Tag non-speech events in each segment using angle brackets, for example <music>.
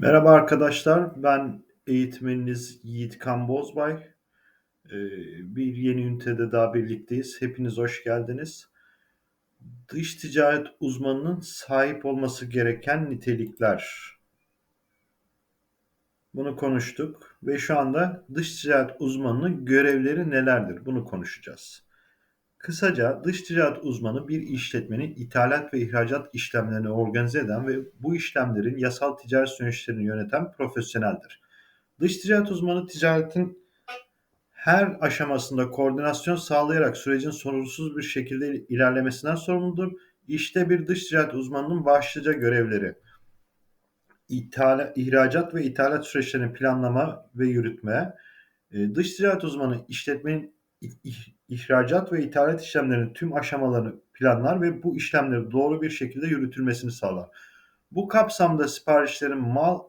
Merhaba arkadaşlar, ben eğitmeniniz Yiğit Kan. Ee, bir yeni ünitede daha birlikteyiz. Hepiniz hoş geldiniz. Dış ticaret uzmanının sahip olması gereken nitelikler. Bunu konuştuk ve şu anda dış ticaret uzmanının görevleri nelerdir? Bunu konuşacağız. Kısaca dış ticaret uzmanı bir işletmenin ithalat ve ihracat işlemlerini organize eden ve bu işlemlerin yasal ticaret süreçlerini yöneten profesyoneldir. Dış ticaret uzmanı ticaretin her aşamasında koordinasyon sağlayarak sürecin sorunsuz bir şekilde ilerlemesinden sorumludur. İşte bir dış ticaret uzmanının başlıca görevleri. İthal, ihracat ve ithalat süreçlerini planlama ve yürütme. Ee, dış ticaret uzmanı işletmenin ihracat ve ithalat işlemlerinin tüm aşamalarını planlar ve bu işlemleri doğru bir şekilde yürütülmesini sağlar. Bu kapsamda siparişlerin mal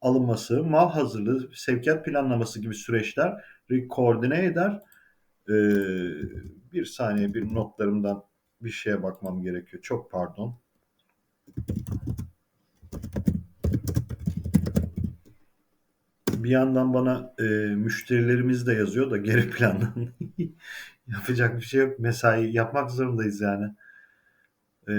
alınması, mal hazırlığı, sevkiyat planlaması gibi süreçler koordine eder. Ee, bir saniye bir notlarımdan bir şeye bakmam gerekiyor. Çok pardon. Bir yandan bana e, müşterilerimiz de yazıyor da geri plandan. <laughs> Yapacak bir şey yok. Mesai yapmak zorundayız yani. E,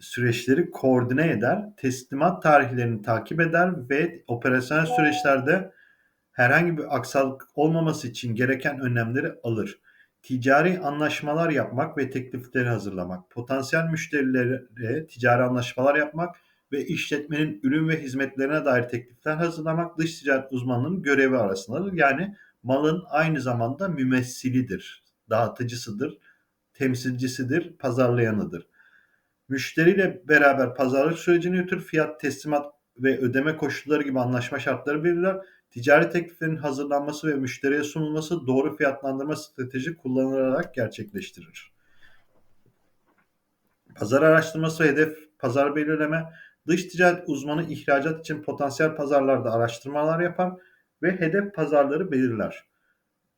süreçleri koordine eder, teslimat tarihlerini takip eder ve operasyonel süreçlerde herhangi bir aksalık olmaması için gereken önlemleri alır. Ticari anlaşmalar yapmak ve teklifleri hazırlamak, potansiyel müşterilere ticari anlaşmalar yapmak ve işletmenin ürün ve hizmetlerine dair teklifler hazırlamak dış ticaret uzmanlığının görevi arasındadır. Yani malın aynı zamanda mümessilidir, dağıtıcısıdır, temsilcisidir, pazarlayanıdır. Müşteriyle beraber pazarlık sürecini yürütür, fiyat, teslimat ve ödeme koşulları gibi anlaşma şartları belirler. Ticari tekliflerin hazırlanması ve müşteriye sunulması doğru fiyatlandırma strateji kullanılarak gerçekleştirilir. Pazar araştırması ve hedef pazar belirleme, dış ticaret uzmanı ihracat için potansiyel pazarlarda araştırmalar yapar ve hedef pazarları belirler.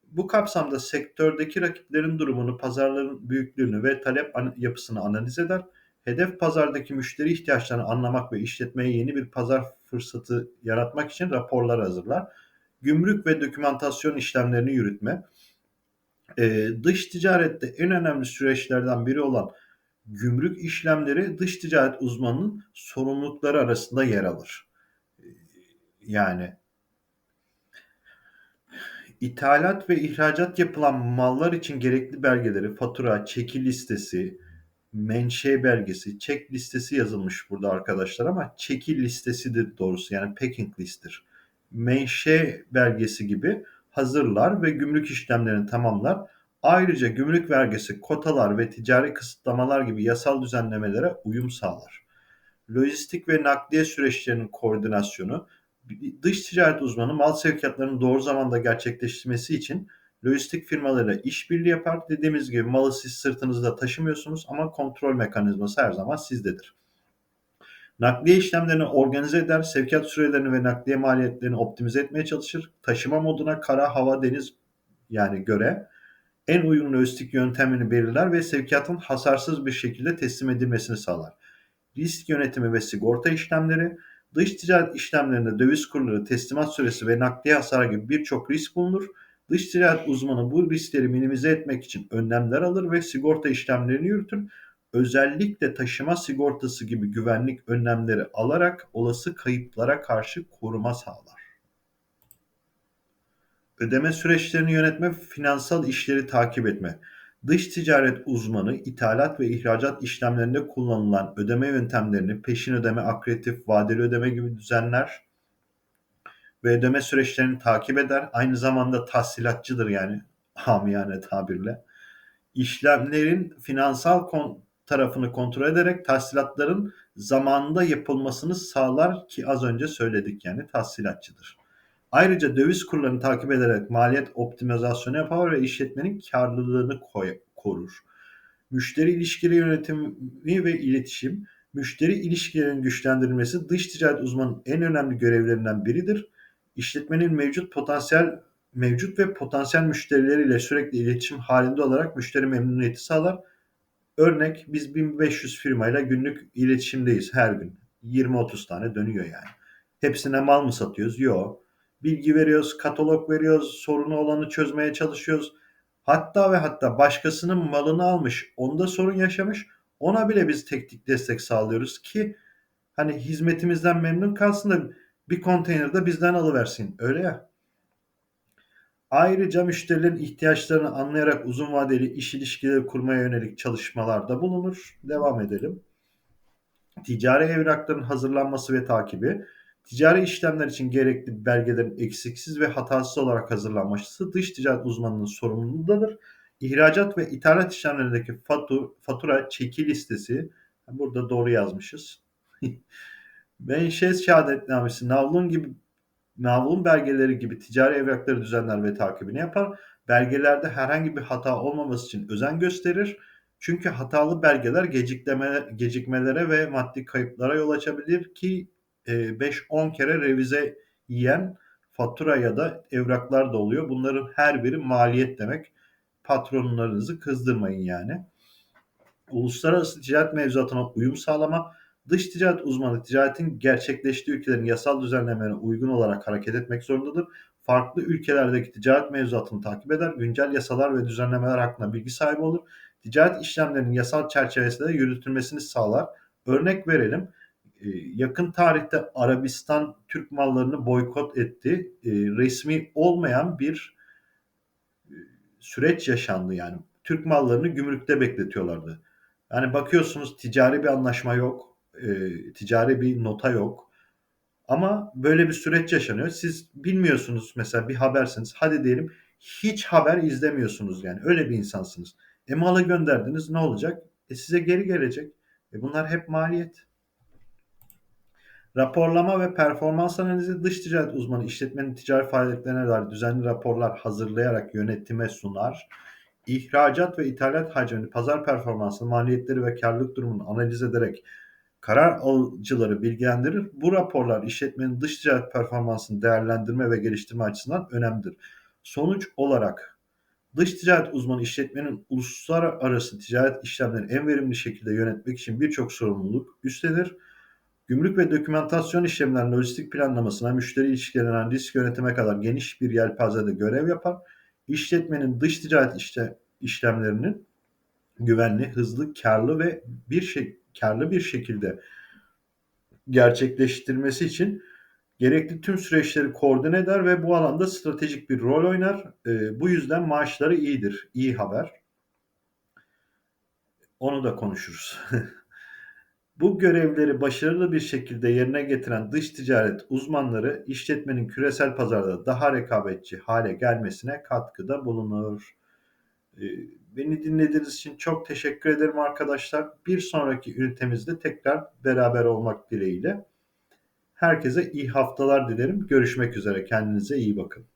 Bu kapsamda sektördeki rakiplerin durumunu, pazarların büyüklüğünü ve talep yapısını analiz eder hedef pazardaki müşteri ihtiyaçlarını anlamak ve işletmeye yeni bir pazar fırsatı yaratmak için raporlar hazırlar. Gümrük ve dokümantasyon işlemlerini yürütme. Ee, dış ticarette en önemli süreçlerden biri olan gümrük işlemleri dış ticaret uzmanının sorumlulukları arasında yer alır. Ee, yani ithalat ve ihracat yapılan mallar için gerekli belgeleri, fatura, çeki listesi, menşe belgesi, çek listesi yazılmış burada arkadaşlar ama çeki listesidir doğrusu yani packing listtir. Menşe belgesi gibi hazırlar ve gümrük işlemlerini tamamlar. Ayrıca gümrük vergisi, kotalar ve ticari kısıtlamalar gibi yasal düzenlemelere uyum sağlar. Lojistik ve nakliye süreçlerinin koordinasyonu, dış ticaret uzmanı mal sevkiyatlarının doğru zamanda gerçekleştirmesi için lojistik firmalarıyla işbirliği yapar. Dediğimiz gibi malı siz sırtınızda taşımıyorsunuz ama kontrol mekanizması her zaman sizdedir. Nakliye işlemlerini organize eder, sevkiyat sürelerini ve nakliye maliyetlerini optimize etmeye çalışır. Taşıma moduna kara, hava, deniz yani göre en uygun lojistik yöntemini belirler ve sevkiyatın hasarsız bir şekilde teslim edilmesini sağlar. Risk yönetimi ve sigorta işlemleri, dış ticaret işlemlerinde döviz kurları, teslimat süresi ve nakliye hasarı gibi birçok risk bulunur Dış ticaret uzmanı bu riskleri minimize etmek için önlemler alır ve sigorta işlemlerini yürütür. Özellikle taşıma sigortası gibi güvenlik önlemleri alarak olası kayıplara karşı koruma sağlar. Ödeme süreçlerini yönetme, finansal işleri takip etme. Dış ticaret uzmanı ithalat ve ihracat işlemlerinde kullanılan ödeme yöntemlerini peşin ödeme, akreditif, vadeli ödeme gibi düzenler ve ödeme süreçlerini takip eder. Aynı zamanda tahsilatçıdır yani <laughs> hamiyane tabirle. İşlemlerin finansal kon tarafını kontrol ederek tahsilatların zamanında yapılmasını sağlar ki az önce söyledik yani tahsilatçıdır. Ayrıca döviz kurlarını takip ederek maliyet optimizasyonu yapar ve işletmenin karlılığını koy, korur. Müşteri ilişkileri yönetimi ve iletişim, müşteri ilişkilerinin güçlendirilmesi dış ticaret uzmanının en önemli görevlerinden biridir işletmenin mevcut potansiyel mevcut ve potansiyel müşterileriyle sürekli iletişim halinde olarak müşteri memnuniyeti sağlar. Örnek biz 1500 firmayla günlük iletişimdeyiz her gün. 20-30 tane dönüyor yani. Hepsine mal mı satıyoruz? Yok. Bilgi veriyoruz, katalog veriyoruz, sorunu olanı çözmeye çalışıyoruz. Hatta ve hatta başkasının malını almış, onda sorun yaşamış, ona bile biz teknik destek sağlıyoruz ki hani hizmetimizden memnun kalsın da bir konteyner de bizden alıversin. Öyle ya. Ayrıca müşterilerin ihtiyaçlarını anlayarak uzun vadeli iş ilişkileri kurmaya yönelik çalışmalarda bulunur. Devam edelim. Ticari evrakların hazırlanması ve takibi, ticari işlemler için gerekli belgelerin eksiksiz ve hatasız olarak hazırlanması dış ticaret uzmanının sorumluluğundadır. İhracat ve ithalat işlemlerindeki fatu, fatura çeki listesi, burada doğru yazmışız. <laughs> Menşez şehadetnamesi, navlun gibi navlun belgeleri gibi ticari evrakları düzenler ve takibini yapar. Belgelerde herhangi bir hata olmaması için özen gösterir. Çünkü hatalı belgeler gecikleme, gecikmelere ve maddi kayıplara yol açabilir ki 5-10 kere revize yiyen fatura ya da evraklar da oluyor. Bunların her biri maliyet demek. Patronlarınızı kızdırmayın yani. Uluslararası ticaret mevzuatına uyum sağlama, dış ticaret uzmanı ticaretin gerçekleştiği ülkelerin yasal düzenlemelerine uygun olarak hareket etmek zorundadır. Farklı ülkelerdeki ticaret mevzuatını takip eder, güncel yasalar ve düzenlemeler hakkında bilgi sahibi olur. Ticaret işlemlerinin yasal çerçevesinde yürütülmesini sağlar. Örnek verelim. Yakın tarihte Arabistan Türk mallarını boykot etti. Resmi olmayan bir süreç yaşandı yani. Türk mallarını gümrükte bekletiyorlardı. Yani bakıyorsunuz ticari bir anlaşma yok, e, ticari bir nota yok. Ama böyle bir süreç yaşanıyor. Siz bilmiyorsunuz mesela bir habersiniz. Hadi diyelim hiç haber izlemiyorsunuz yani. Öyle bir insansınız. E malı gönderdiniz ne olacak? E size geri gelecek. E bunlar hep maliyet. Raporlama ve performans analizi dış ticaret uzmanı işletmenin ticari faaliyetlerine dair düzenli raporlar hazırlayarak yönetime sunar. İhracat ve ithalat hacmini, pazar performansını, maliyetleri ve karlılık durumunu analiz ederek karar alıcıları bilgilendirir. Bu raporlar işletmenin dış ticaret performansını değerlendirme ve geliştirme açısından önemlidir. Sonuç olarak dış ticaret uzmanı işletmenin uluslararası ticaret işlemlerini en verimli şekilde yönetmek için birçok sorumluluk üstlenir. Gümrük ve dokümantasyon işlemlerinin lojistik planlamasına, müşteri ilişkilerinden risk yönetime kadar geniş bir yelpazede görev yapar. İşletmenin dış ticaret işte, işlemlerinin güvenli, hızlı, karlı ve bir şey karlı bir şekilde gerçekleştirmesi için gerekli tüm süreçleri koordine eder ve bu alanda stratejik bir rol oynar. E, bu yüzden maaşları iyidir. İyi haber. Onu da konuşuruz. <laughs> bu görevleri başarılı bir şekilde yerine getiren dış ticaret uzmanları işletmenin küresel pazarda daha rekabetçi hale gelmesine katkıda bulunur. E, Beni dinlediğiniz için çok teşekkür ederim arkadaşlar. Bir sonraki ünitemizde tekrar beraber olmak dileğiyle. Herkese iyi haftalar dilerim. Görüşmek üzere. Kendinize iyi bakın.